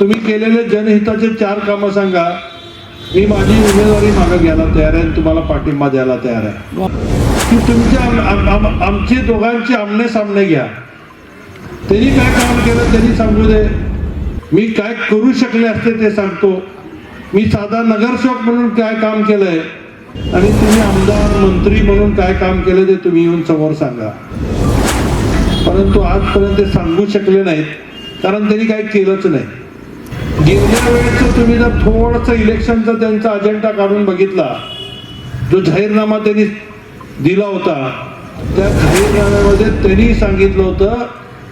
तुम्ही केलेले जनहिताचे चार कामं सांगा. मी माझी उमेदवारी मागं घ्यायला तयार आहे आणि तुम्हाला पाठिंबा द्यायला तयार आहे. की तुमच्या आम- आमचे दोघांचे आमने सामने घ्या. त्यांनी काय काम केलं त्यांनी सांगू दे. मी काय करू शकले असते ते सांगतो. मी साधा नगरसेवक म्हणून काय काम केलंय आणि तुम्ही आमदार मंत्री म्हणून काय काम केलं ते तुम्ही येऊन समोर सांगा. परंतु आजपर्यंत ते सांगू शकले नाहीत कारण त्यांनी काही केलंच नाही. गेल्या वेळेस तुम्ही जर थोडस इलेक्शनचा त्यांचा अजेंडा काढून बघितला जो जाहीरनामा त्यांनी दिला होता त्या जाहीरनाम्यामध्ये त्यांनी सांगितलं होतं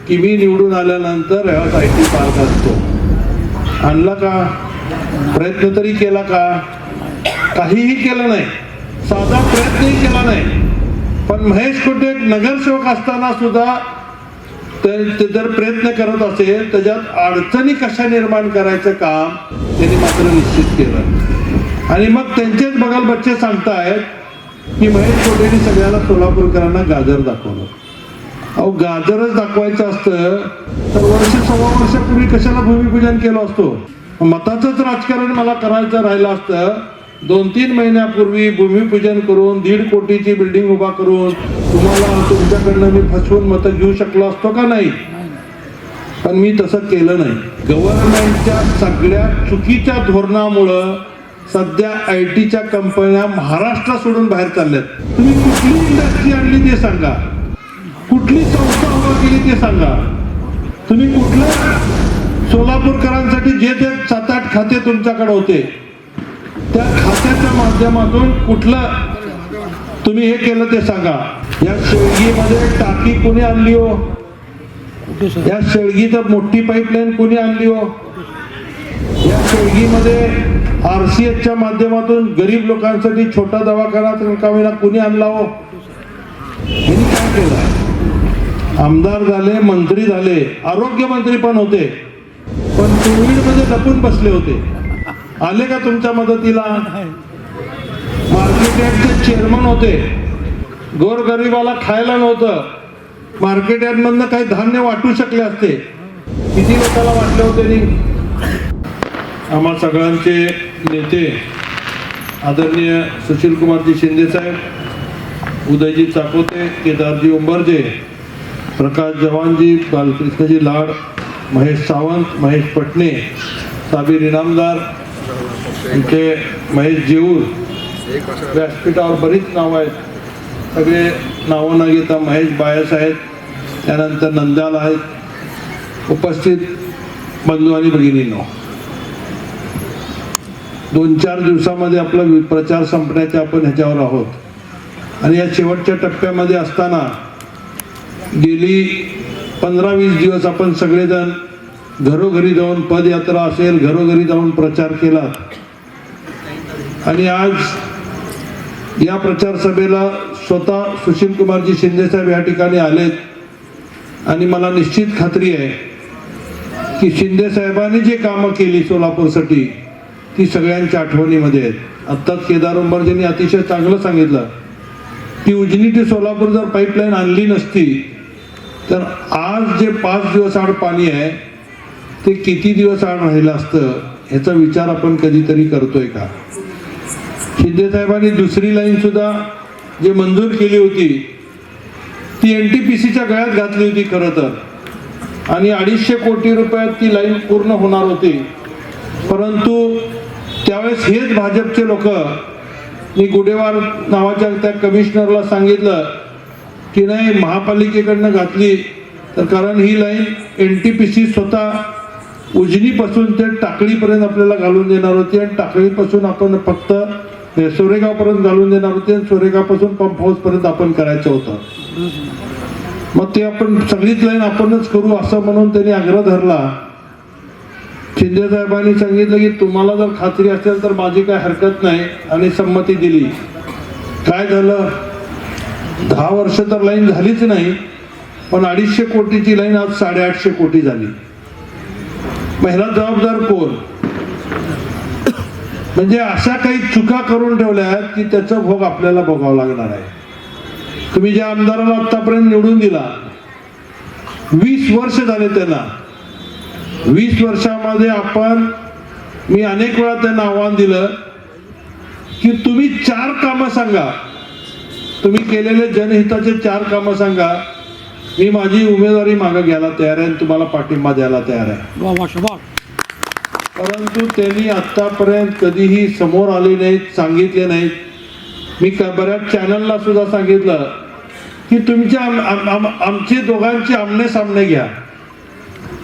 की मी निवडून आल्यानंतर ह्या आय टी पार्क असतो आणला का? प्रयत्न तरी केला का? काहीही केलं नाही. साधा प्रयत्नही केला नाही. पण महेश कुटे एक नगरसेवक असताना सुद्धा तर ते जर प्रयत्न करत असेल त्याच्यात अडचणी कशा निर्माण करायचं काम त्यांनी मात्र निश्चित केलं. आणि मग त्यांचेच बगल बच्चे सांगतायत की महेश कोटेने सगळ्याला सोलापूरकरांना गाजर दाखवलं. अहो गाजरच दाखवायचं असतं तर वर्ष सव्वा वर्षापूर्वी कशाला भूमिपूजन केलं असतो? मताचंच राजकारण मला करायचं राहिलं असतं दोन तीन महिन्यापूर्वी भूमिपूजन करून दीड कोटीची बिल्डिंग उभा करून तुम्हाला तुमच्याकडनं मी फसवून मतं घेऊ शकलो असतो का नाही? पण मी तसं केलं नाही. गव्हर्नमेंटच्या सगळ्या चुकीच्या धोरणामुळं सध्या आय टीच्या कंपन्या महाराष्ट्र सोडून बाहेर चालल्यात. तुम्ही कुठली इंडस्ट्री आणली ते सांगा. कुठली संस्था उभा केली ते सांगा. तुम्ही कुठलं? सोलापूरकरांसाठी जे ते सात आठ खाते तुमच्याकडे होते. त्या खात्याच्या माध्यमातून कुठलं तुम्ही हे केलं ते सांगा. या शेळगीमध्ये टाकी कोणी आणली हो? या शेळगीत मोठी पाईपलाईन कोणी आणली हो? या शेळगीमध्ये आर सी एचच्या माध्यमातून गरीब लोकांसाठी छोटा दवाखाना रिकामीला कोणी आणला हो? यांनी काय केलं? आमदार झाले मंत्री झाले आरोग्य मंत्री पण होते. पण कोविडमध्ये लपून बसले होते. आले का तुमच्या मदतीला? मार्केट यार्डचे चेअरमन होते. गोरगरिबाला खायला नव्हतं. मार्केट यार्डमधनं काही धान्य वाटू शकले असते. किती लोकांना वाटले होते नी? आम्हा सगळ्यांचे नेते आदरणीय सुशील कुमारजी शिंदे साहेब उदयजी चाकोते केदारजी उंबरजे प्रकाश जवानजी बालकृष्णजी लाड महेश सावंत महेश पटणे साबीर इनामदार इथे महेश जेऊर व्यासपीठावर बरीच नावं आहेत. सगळे नावं न घेता महेश बायस आहेत. त्यानंतर नंदाल आहेत. उपस्थित बंधू आणि भगिनींनो. दोन चार दिवसामध्ये आपला वि- प्रचार संपण्याचे आपण ह्याच्यावर आहोत. आणि या शेवटच्या टप्प्यामध्ये असताना गेली पंधरा वीस दिवस आपण सगळेजण घरोघरी जाऊन पदयात्रा असेल घरोघरी जाऊन प्रचार केला आणि आज या प्रचार सभेला स्वतः सुशील कुमारजी शिंदे साहेब या ठिकाणी आलेत. आणि मला निश्चित खात्री आहे की शिंदे साहेबांनी जे कामं केली सोलापूरसाठी ती सगळ्यांच्या आठवणीमध्ये आहेत. आत्ताच केदार उंबरजींनी अतिशय चांगलं सांगितलं की उजनी ते सोलापूर जर पाईपलाईन आणली नसती तर आज जे पाच दिवस आड पाणी आहे ते किती दिवस आड राहिलं असतं ह्याचा विचार आपण कधीतरी करतोय का? सिद्धेसाहेबांनी दुसरी लाईन सुद्धा जे मंजूर केली होती ती एन टी पी सीच्या गळ्यात घातली होती खरं तर. आणि अडीचशे कोटी रुपयात ती लाईन पूर्ण होणार होती. परंतु त्यावेळेस हेच भाजपचे लोक मी गुडेवार नावाच्या त्या कमिशनरला सांगितलं की नाही महापालिकेकडनं घातली तर कारण ही line N T P C स्वतः उजनीपासून ते टाकळीपर्यंत आपल्याला घालून देणार होती. आणि टाकळीपासून आपण फक्त सोरेगावपर्यंत घालून देणार होते. आणि सोरेगावपासून पंप हाऊसपर्यंत आपण करायचं होतं. मग ते आपण सगळीच लाईन आपणच करू असं म्हणून त्यांनी आग्रह धरला. शिंदे साहेबांनी सांगितलं की तुम्हाला जर खात्री असेल तर माझी काय हरकत नाही आणि संमती दिली. काय झालं? दहा वर्ष तर लाईन झालीच नाही पण अडीचशे कोटीची लाईन आज साडेआठशे कोटी झाली. महिला जबाबदार कोण? म्हणजे अशा काही चुका करून ठेवल्या आहेत की त्याचा भोग आपल्याला भोगावा लागणार आहे. तुम्ही ज्या आमदाराला आतापर्यंत निवडून दिला वीस वर्ष झाले त्यांना. वीस वर्षामध्ये आपण मी अनेक वेळा त्यांना आव्हान दिलं की तुम्ही चार कामं सांगा. तुम्ही केलेले जनहिताचे चार कामं सांगा. मी माझी उमेदवारी मागं घ्यायला तयार आहे आणि तुम्हाला पाठिंबा द्यायला तयार आहे. परंतु त्यांनी आतापर्यंत कधीही समोर आले नाहीत सांगितले नाहीत. मी क- बऱ्याच चॅनलला सुद्धा सांगितलं की तुमच्या आम- आमचे दोघांचे आमने सामने घ्या.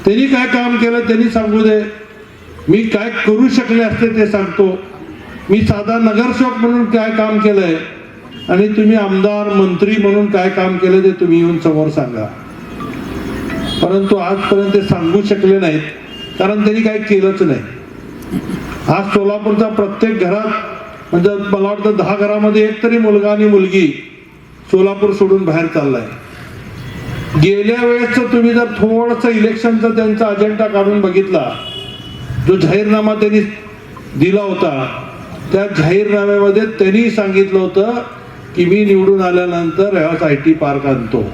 त्यांनी काय काम केलं त्यांनी सांगू दे. मी काय करू शकले असते ते सांगतो. मी साधा नगरसेवक म्हणून काय काम केलंय आणि तुम्ही आमदार मंत्री म्हणून काय काम केलं ते तुम्ही येऊन समोर सांगा. परंतु आजपर्यंत ते सांगू शकले नाहीत. कारण त्यांनी काही केलंच नाही. आज सोलापूरचा प्रत्येक घरात म्हणजे मला वाटतं दहा घरामध्ये एक तरी मुलगा आणि मुलगी सोलापूर सोडून बाहेर चाललाय. गेल्या वेळेस तुम्ही जर थोडस इलेक्शनचा त्यांचा अजेंडा काढून बघितला जो जाहीरनामा त्यांनी दिला होता त्या जाहीरनाम्यामध्ये त्यांनी सांगितलं होतं की मी निवडून आल्यानंतर ह्याच आय टी पार्क आणतो.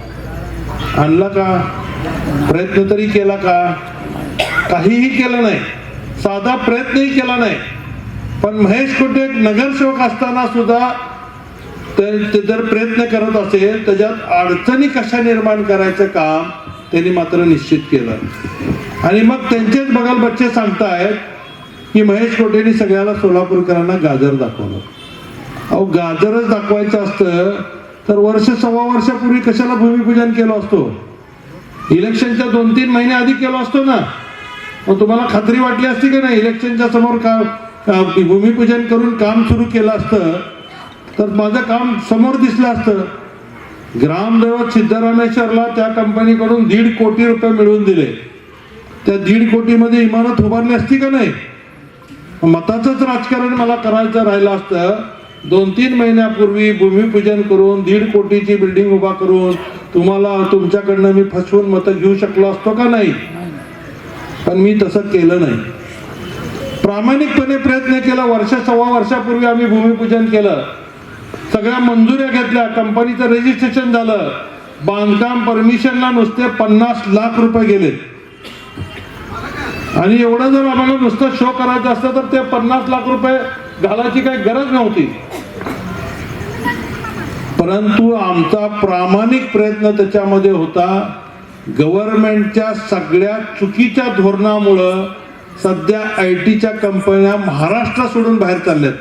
आणला का? प्रयत्न तरी केला का? काहीही केलं नाही. साधा प्रयत्नही केला नाही. पण महेश कोटे एक नगरसेवक असताना सुद्धा ते ते जर प्रयत्न करत असेल त्याच्यात अडचणी कशा निर्माण करायचं काम त्यांनी मात्र निश्चित केलं. आणि मग त्यांचेच बगल बच्चे सांगतायत की महेश कोटेंनी सगळ्याला सोलापूरकरांना गाजर दाखवलं. अहो गाजरच दाखवायचं असतं तर वर्ष सव्वा वर्षापूर्वी कशाला भूमिपूजन केलं असतो? इलेक्शनच्या दोन तीन महिने आधी केलो असतो ना? मग तुम्हाला खात्री वाटली असती की नाही? इलेक्शनच्या समोर का भूमिपूजन करून काम सुरू केलं असतं तर माझं काम समोर दिसलं असतं. ग्रामदैवत सिद्धरामेश्वरला त्या कंपनीकडून दीड कोटी रुपये मिळवून दिले. त्या दीड कोटीमध्ये इमारत उभारली असती का नाही? मताचंच राजकारण मला करायचं राहिलं असतं. दोन तीन महिन्यापूर्वी भूमिपूजन करून दीड कोटीची बिल्डिंग उभा करून तुम्हाला तुमच्याकडनं मी फसवून मतं घेऊ शकलो असतो का नाही? पण मी तसं केलं नाही. प्रामाणिकपणे प्रयत्न केला. वर्ष सव्वा वर्षापूर्वी आम्ही भूमिपूजन केलं. सगळ्या मंजुऱ्या घेतल्या. कंपनीचं रजिस्ट्रेशन झालं. बांधकाम परमिशनला नुसते पन्नास लाख रुपये गेले. आणि एवढं जर आम्हाला नुसतं शो करायचं असतं तर ते पन्नास लाख रुपये घालायची काही गरज नव्हती. परंतु आमचा प्रामाणिक प्रयत्न त्याच्यामध्ये होता. गव्हर्नमेंटच्या सगळ्या चुकीच्या धोरणामुळं सध्या आय टीच्या कंपन्या महाराष्ट्र सोडून बाहेर चालल्यात.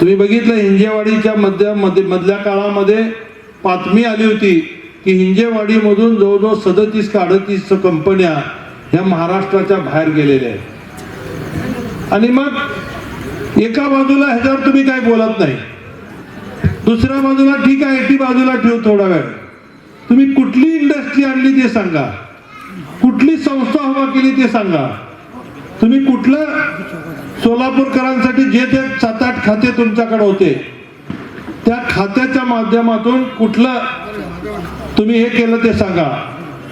तुम्ही बघितलं हिंजेवाडीच्या मध्यमध्ये मधल्या काळामध्ये बातमी आली होती की हिंजेवाडीमधून जवळजवळ सदतीस का अडतीस कंपन्या ह्या महाराष्ट्राच्या बाहेर गेलेल्या आहेत. आणि मग एका बाजूला ह्याच्यावर तुम्ही काय बोलत नाही? दुसऱ्या बाजूला ठीक आहे टी बाजूला ठेव थोडा वेळ. तुम्ही कुठली इंडस्ट्री आणली ते सांगा. कुठली संस्था हवा केली ते सांगा. तुम्ही कुठलं सोलापूरकरांसाठी जे ते सात आठ खाते तुमच्याकडे होते त्या खात्याच्या माध्यमातून कुठलं तुम्ही हे केलं ते सांगा.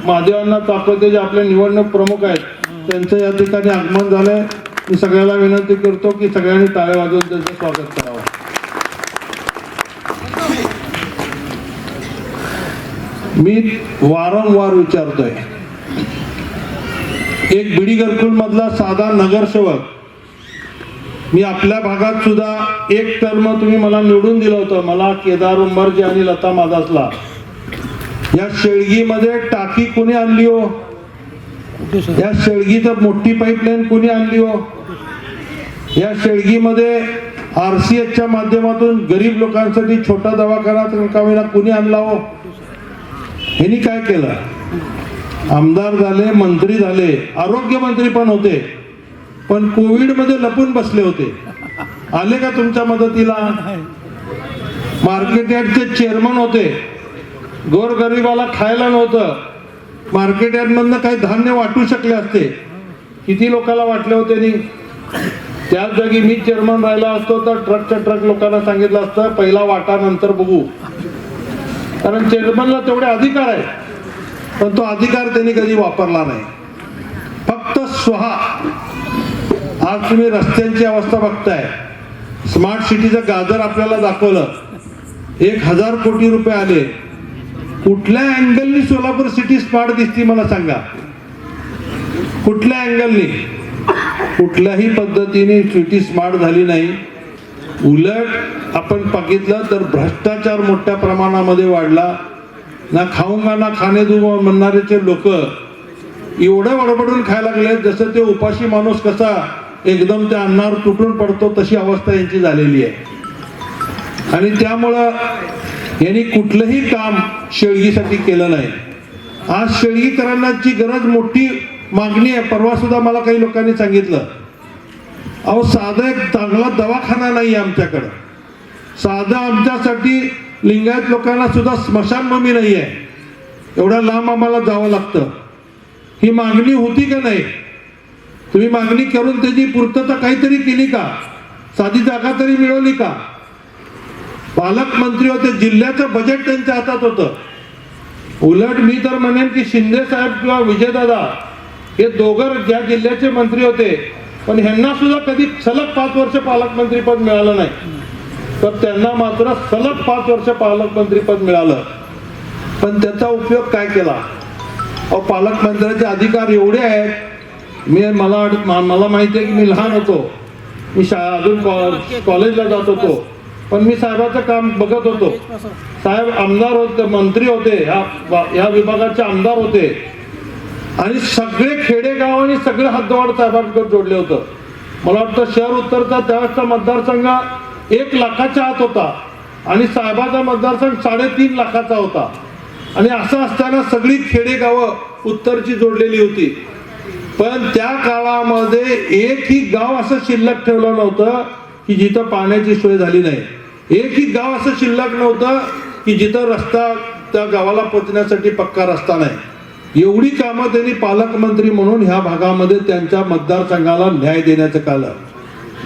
महादेवांना तापवते जे आपले निवडणूक प्रमुख आहेत त्यांचं या ठिकाणी आगमन झालंय. मी सगळ्याला विनंती करतो की सगळ्यांनी टाळे वाजवून त्यांचं स्वागत करावं. मी वारंवार विचारतोय. एक बिडी मधला साधा नगरसेवक मी आपल्या भागात सुद्धा एक टर्म तुम्ही मला निवडून दिलं होतं मला केदार उंबरजी आणि लता मादासला. या शेळगीमध्ये टाकी कोणी आणली हो? या शेळगीचं मोठी पाईपलाईन कोणी आणली हो? या शेळगीमध्ये आर सी एचच्या माध्यमातून गरीब लोकांसाठी छोटा दवाखाना रिकामीला कुणी आणला हो? ह्यांनी काय केलं? आमदार झाले मंत्री झाले आरोग्य मंत्री पण होते. पण कोविडमध्ये लपून बसले होते. आले का तुमच्या मदतीला? मार्केट यार्डचे चेअरमन होते. गोरगरिबाला खायला नव्हतं. मार्केट यार्डमधनं काही धान्य वाटू शकले असते. किती लोकांना वाटले होते नि? त्याच जागी मी चेअरमन राहिला असतो तर ट्रकच्या ट्रक लोकांना सांगितलं असतं पहिला वाटा नंतर बघू. कारण चेअरमनला तेवढे अधिकार आहे पण तो अधिकार त्यांनी कधी वापरला नाही. फक्त स्वहा. आज तुम्ही रस्त्यांची अवस्था बघताय. स्मार्ट सिटीचं गाजर आपल्याला दाखवलं. एक हजार कोटी रुपये आले. कुठल्या अँगलनी सोलापूर सिटी स्मार्ट दिसती मला सांगा. कुठल्या अँगलनी? कुठल्याही पद्धतीने सिटी स्मार्ट झाली नाही. उलट आपण बघितलं तर भ्रष्टाचार मोठ्या प्रमाणामध्ये वाढला. ना खाऊंगा ना खाणे दुवा म्हणणारेचे लोक एवढं वडबडून खायला लागले जसं ते उपाशी माणूस कसा एकदम त्या अन्नावर तुटून पडतो तशी अवस्था यांची झालेली आहे. आणि त्यामुळं यांनी कुठलंही काम शेळगीसाठी केलं नाही. आज शेळगीकरांनाची गरज मोठी मागणी आहे परवा सुद्धा मला काही लोकांनी सांगितलं. अहो साधा एक चांगला दवाखाना नाही आहे आमच्याकडं. साधा आमच्यासाठी लिंगायत लोकांना सुद्धा स्मशानभूमी नाही आहे. एवढ्या लांब आम्हाला जावं लागतं. ही मागणी होती का नाही? तुम्ही मागणी करून त्याची पूर्तता काहीतरी केली का? साधी जागा तरी मिळवली का? पालकमंत्री होते जिल्ह्याचं बजेट त्यांच्या हातात होतं. उलट मी तर म्हणेन की शिंदे साहेब किंवा विजयदादा हे दोघं ज्या जिल्ह्याचे मंत्री होते पण ह्यांना सुद्धा कधी सलग पाच वर्ष पालकमंत्रीपद मिळालं नाही. तर त्यांना मात्र सलग पाच वर्ष पालकमंत्रीपद मिळालं. पण त्याचा उपयोग काय केला? अहो पालकमंत्र्याचे अधिकार एवढे आहेत. मी मला मला माहिती आहे की मी लहान होतो. मी शाळा अजून कॉ- कॉलेजला जात होतो. पण मी साहेबाचं काम बघत होतो. साहेब आमदार होते मंत्री होते. ह्या या विभागाचे आमदार होते. आणि सगळे खेडेगाव आणि सगळे हद्दवाड साहेबांकडे जोडले होतं. मला वाटतं शहर उत्तरचा त्यावेळेसचा मतदारसंघ एक लाखाच्या आत होता आणि साहेबाचा मतदारसंघ साडेतीन लाखाचा होता. आणि असं असताना सगळी खेडेगावं उत्तरची जोडलेली होती. पण त्या काळामध्ये एकही गाव असं शिल्लक ठेवलं नव्हतं की जिथं पाण्याची सोय झाली नाही. एकही गाव असं शिल्लक नव्हतं की जिथं रस्ता त्या गावाला पोचण्यासाठी पक्का रस्ता नाही. एवढी कामं त्यांनी पालकमंत्री म्हणून ह्या भागामध्ये त्यांच्या मतदारसंघाला न्याय देण्याचं कालं.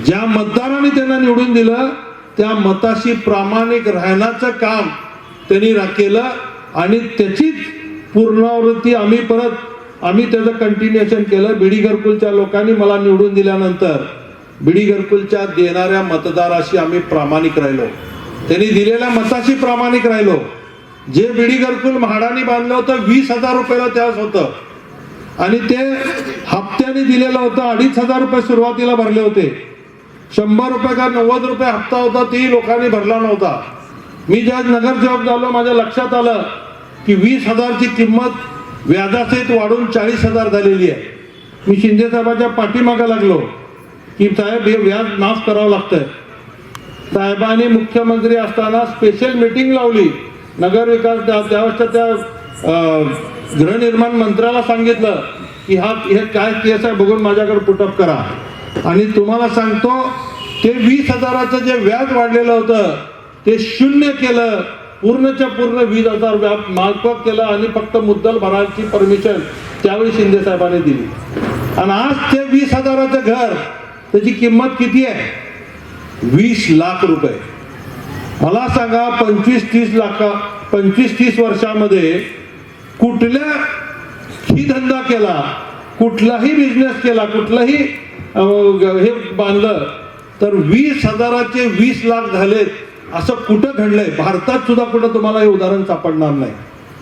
ज्या मतदारांनी त्यांना निवडून दिलं त्या मताशी प्रामाणिक राहण्याचं काम त्यांनी केलं आणि त्याचीच पूर्णावृत्ती आम्ही परत आम्ही त्याचं कंटिन्युएशन केलं. बीडी घरकुलच्या लोकांनी मला निवडून दिल्यानंतर बीडी घरकुलच्या देणाऱ्या मतदाराशी आम्ही प्रामाणिक राहिलो. त्यांनी दिलेल्या मताशी प्रामाणिक राहिलो. जे बिडी घरकुल म्हाडाने बांधलं होतं वीस हजार रुपयाला त्यास होतं. आणि ते हप्त्याने दिलेलं होतं अडीच हजार रुपये सुरुवातीला भरले होते. शंभर रुपये का नव्वद रुपये हप्ता होता तेही लोकांनी भरला नव्हता. मी ज्या नगरसेवक झालो माझ्या लक्षात आलं की वीस हजारची किंमत व्याजासहित वाढून चाळीस हजार झालेली आहे. मी शिंदे साहेबाच्या पाठीमागा लागलो की साहेब हे व्याज माफ करावं लागतंय. साहेबांनी मुख्यमंत्री असताना स्पेशल मीटिंग लावली. नगरविकास त्यावेळेस त्या त्यावेळेसच्या त्या गृहनिर्माण मंत्र्याला सांगितलं की हा हे काय केस आहे बघून माझ्याकडे पुटअप करा. आणि तुम्हाला सांगतो ते वीस हजाराचं जे व्याज वाढलेलं होतं ते शून्य केलं. पूर्णच्या पूर्ण वीस हजार व्याज माफक केलं आणि फक्त मुद्दल भरायची परमिशन त्यावेळी शिंदे साहेबांनी दिली. आणि आज ते वीस हजाराचं घर त्याची किंमत किती आहे? वीस लाख रुपये. मला सांगा पंचवीस तीस लाखा पंचवीस तीस वर्षामध्ये कुठल्या ही धंदा केला कुठलाही बिझनेस केला कुठलाही हे बांधलं तर वीस हजाराचे वीस लाख झालेत असं कुठं घडलंय? भारतात सुद्धा कुठं तुम्हाला हे उदाहरण सापडणार नाही.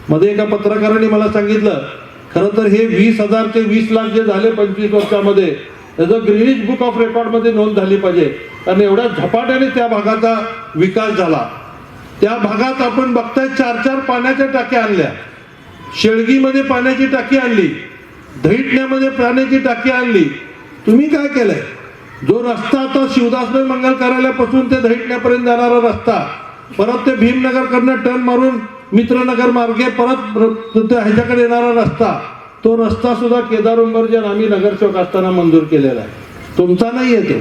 मध्ये एका पत्रकाराने मला सांगितलं खरं तर हे वीस हजारचे वीस लाख जे झाले पंचवीस वर्षामध्ये त्याचं ग्रीनिज बुक ऑफ रेकॉर्डमध्ये नोंद झाली पाहिजे. कारण एवढ्या झपाट्याने त्या भागाचा विकास झाला. त्या भागात आपण बघताय चार चार पाण्याच्या टाक्या आणल्या. शेळगीमध्ये पाण्याची टाकी आणली. धैटण्यामध्ये पाण्याची टाकी आणली. तुम्ही काय केलंय? जो रस्ता आता शिवदासभाई मंगल कार्यालयापासून ते धैटण्यापर्यंत जाणारा रस्ता परत ते भीमनगरकडनं टर्न मारून मित्रनगर मार्गे परत ह्याच्याकडे येणारा रस्ता तो रस्ता सुद्धा केदार उंबरजन आम्ही नगरसेवक असताना मंजूर केलेला आहे. तुमचा नाही येतो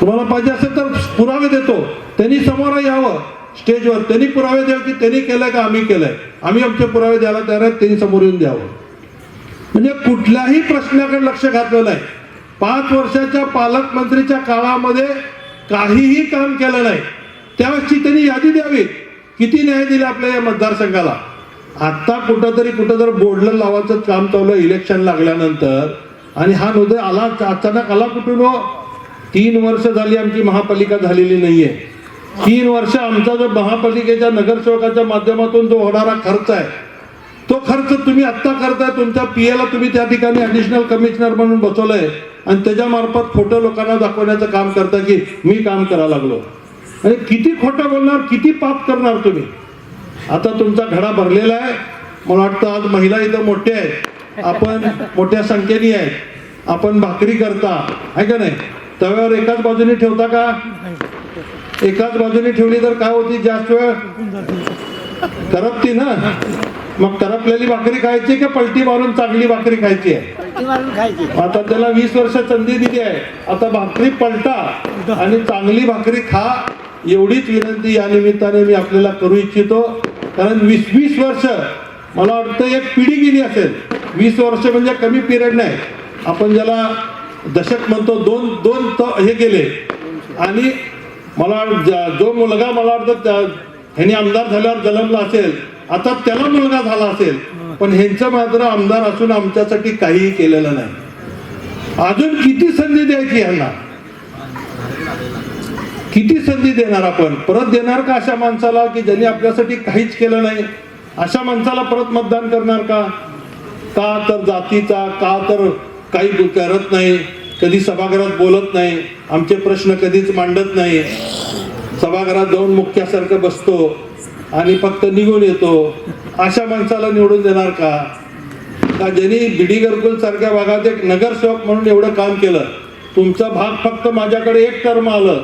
तुम्हाला पाहिजे असेल तर पुरावे देतो. त्यांनी समोर यावं. स्टेजवर त्यांनी पुरावे द्यावे की त्यांनी केलंय का आम्ही केलंय. आम्ही आमचे पुरावे द्यायला तयार आहेत त्यांनी समोर येऊन द्यावं. म्हणजे कुठल्याही प्रश्नाकडे लक्ष घातलं नाही. पाच वर्षाच्या पालकमंत्रीच्या काळामध्ये काहीही काम केलं नाही. त्यावेळेसची त्यांनी यादी द्यावी. किती न्याय दिले आपल्या या मतदारसंघाला? आत्ता कुठंतरी कुठं जर बोर्डला लावायचं काम चालू आहे इलेक्शन लागल्यानंतर. आणि हा नोंद आला अचानक आला कुठून हो? तीन वर्ष झाली आमची महापालिका झालेली नाहीये. तीन वर्ष आमचा जो महापालिकेच्या नगरसेवकाच्या माध्यमातून जो होणारा खर्च आहे तो खर्च तुम्ही आत्ता करताय तुमच्या पीएला तुम्ही त्या ठिकाणी ऍडिशनल कमिशनर म्हणून बसवलंय आणि त्याच्या मार्फत खोटं लोकांना दाखवण्याचं काम करता की मी काम करा लागलो. आणि किती खोटं बोलणार किती पाप करणार तुम्ही? आता तुमचा घडा भरलेला आहे. मला वाटतं आज महिला इथं मोठ्या आहेत. आपण मोठ्या संख्येने आहेत. आपण भाकरी करता. आहे का नाही? तव्यावर एकाच बाजूने ठेवता का? एकाच बाजूने ठेवली तर काय होती जास्त वेळ? करपती ना? मग करपलेली भाकरी खायची का पलटी मारून चांगली भाकरी खायची आहे? आता त्याला वीस वर्ष संधी दिली आहे. आता भाकरी पलटा आणि चांगली भाकरी खा. एवढीच विनंती या निमित्ताने मी आपल्याला करू इच्छितो. कारण वीस वीस वर्ष मला वाटतं एक पिढी गेली असेल. वीस वर्ष म्हणजे कमी पिरियड नाही. आपण ज्याला दशक म्हणतो दोन दोन त हे गेले आणि मला वाट- जो मुलगा मला वाटतं त्या- ह्याने आमदार झाल्यावर जन्मला असेल. आता त्याला मुलगा झाला असेल. पण ह्यांचं मात्र आमदार असून आमच्यासाठी काहीही केलेलं नाही. अजून किती संधी द्यायची ह्यांना? किती संधी देणार आपण? परत देणार का अशा माणसाला की ज्यांनी आपल्यासाठी काहीच केलं नाही? अशा माणसाला परत मतदान करणार का? का तर जातीचा का तर काही करत नाही कधी सभागृहात बोलत नाही आमचे प्रश्न कधीच मांडत नाही. सभागृहात जाऊन मुख्यासारखं बसतो आणि फक्त निघून येतो. अशा माणसाला निवडून देणार का? का ज्यांनी बिडी गरकुल सारख्या भागात एक नगरसेवक म्हणून एवढं काम केलं? तुमचा भाग फक्त माझ्याकडे एक टर्म आलं.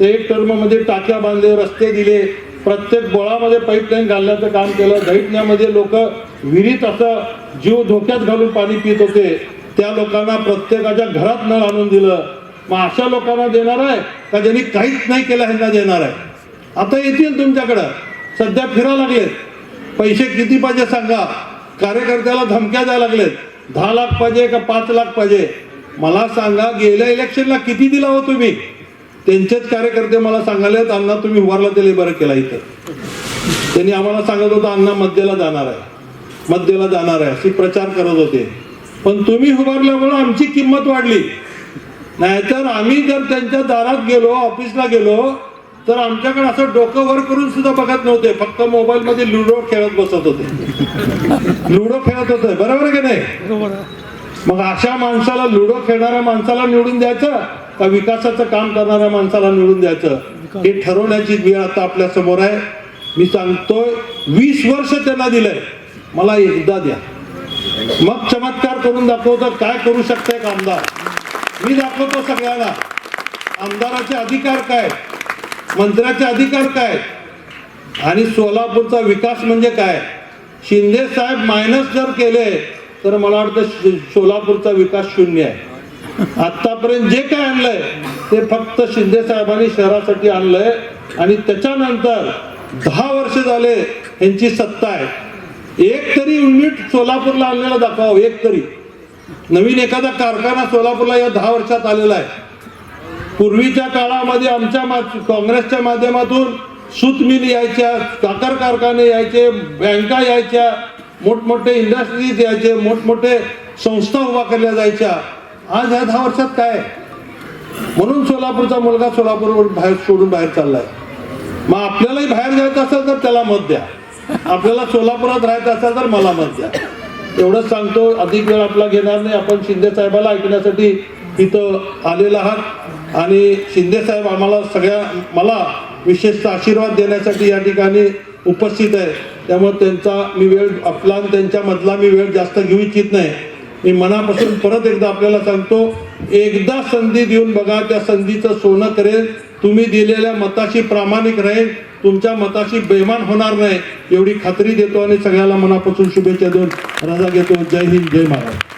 ते एक टर्ममध्ये म्हणजे टाक्या बांधले रस्ते दिले प्रत्येक बोळामध्ये पाईपलाईन घालण्याचं काम केलं. दैटण्यामध्ये लोक विहिरीत असं जीव धोक्यात घालून पाणी पित होते. त्या लोकांना प्रत्येकाच्या घरात नळ आणून दिलं. मग अशा लोकांना देणार आहे का ज्यांनी काहीच नाही केलं ह्यांना देणार आहे? आता येतील तुमच्याकडं. सध्या फिरा लागलेत. पैसे किती पाहिजे सांगा. कार्यकर्त्याला धमक्या द्यायला लागलेत. दहा लाख पाहिजे का पाच लाख पाहिजे? मला सांगा गेल्या इलेक्शनला किती दिला हो तुम्ही? त्यांचेच कार्यकर्ते मला सांगायला अण्णा तुम्ही उभारला त्याला बरं केला इथं. त्यांनी आम्हाला सांगत होतं अण्णा मध्यला जाणार आहे. मध्यला जाणार आहे. अशी प्रचार करत होते. पण तुम्ही उभारल्यामुळे आमची किंमत वाढली. नाहीतर आम्ही जर त्यांच्या दारात गेलो ऑफिसला गेलो तर आमच्याकडे असं डोकं वर करून सुद्धा बघत नव्हते. फक्त मोबाईल मध्ये लुडो खेळत बसत होते. लुडो खेळत होते. बरोबर की नाही? मग अशा माणसाला लुडो खेळणाऱ्या माणसाला निवडून द्यायचं का विकासाचं काम करणाऱ्या माणसाला निवडून द्यायचं? हे ठरवण्याची वेळ आता आपल्यासमोर आहे. मी सांगतोय वीस वर्ष त्यांना दिलंय. मला एकदा द्या. मग चमत्कार करून दाखवतो काय करू शकताय का आमदार? मी दाखवतो सगळ्याला. आमदाराचे अधिकार काय? मंत्र्याचे अधिकार काय? आणि सोलापूरचा विकास म्हणजे काय? शिंदे साहेब मायनस जर केले तर मला वाटतं सोलापूरचा विकास शून्य आहे. आतापर्यंत जे काय आणलंय ते फक्त शिंदे साहेबांनी शहरासाठी आणलंय. आणि त्याच्यानंतर दहा वर्ष झाले यांची सत्ता आहे. एक तरी युनिट सोलापूरला आणलेला दाखवावं हो, एक तरी. नवीन एखादा कारखाना सोलापूरला या दहा वर्षात आलेला आहे. पूर्वीच्या काळामध्ये आमच्या मा- काँग्रेसच्या माध्यमातून सूत मिल यायच्या साखर कारखाने यायचे बँका यायच्या मोठमोठे इंडस्ट्रीज यायचे मोठमोठे संस्था उभा केल्या जायच्या. आज ह्या दहा वर्षात काय म्हणून सोलापूरचा मुलगा सोलापूरवर बाहेर सोडून बाहेर चाललाय. मग आपल्यालाही बाहेर जायचं असेल तर त्याला मत द्या. आपल्याला सोलापुरात राहायचं असेल तर मला मत द्या. एवढंच सांगतो अधिक वेळ आपला घेणार नाही. आपण शिंदे साहेबाला ऐकण्यासाठी इथं आलेला आहात. आणि शिंदे साहेब आम्हाला सगळ्या मला विशेषतः आशीर्वाद देण्यासाठी या ठिकाणी उपस्थित आहे. त्यामुळे त्यांचा मी वेळ आपला त्यांच्यामधला त्यांच्या मधला मी वेळ जास्त घेऊ इच्छित नाही. मी मनापासून परत एकदा आपल्याला सांगतो एकदा संधी देऊन बघा त्या संधीचं सोनं करेल तुम्ही दिलेल्या मताशी प्रामाणिक राहील तुमच्या मताशी बेमान होणार नाही एवढी खात्री देतो आणि सगळ्याला मनापासून शुभेच्छा देऊन रजा घेतो. जय हिंद जय महाराज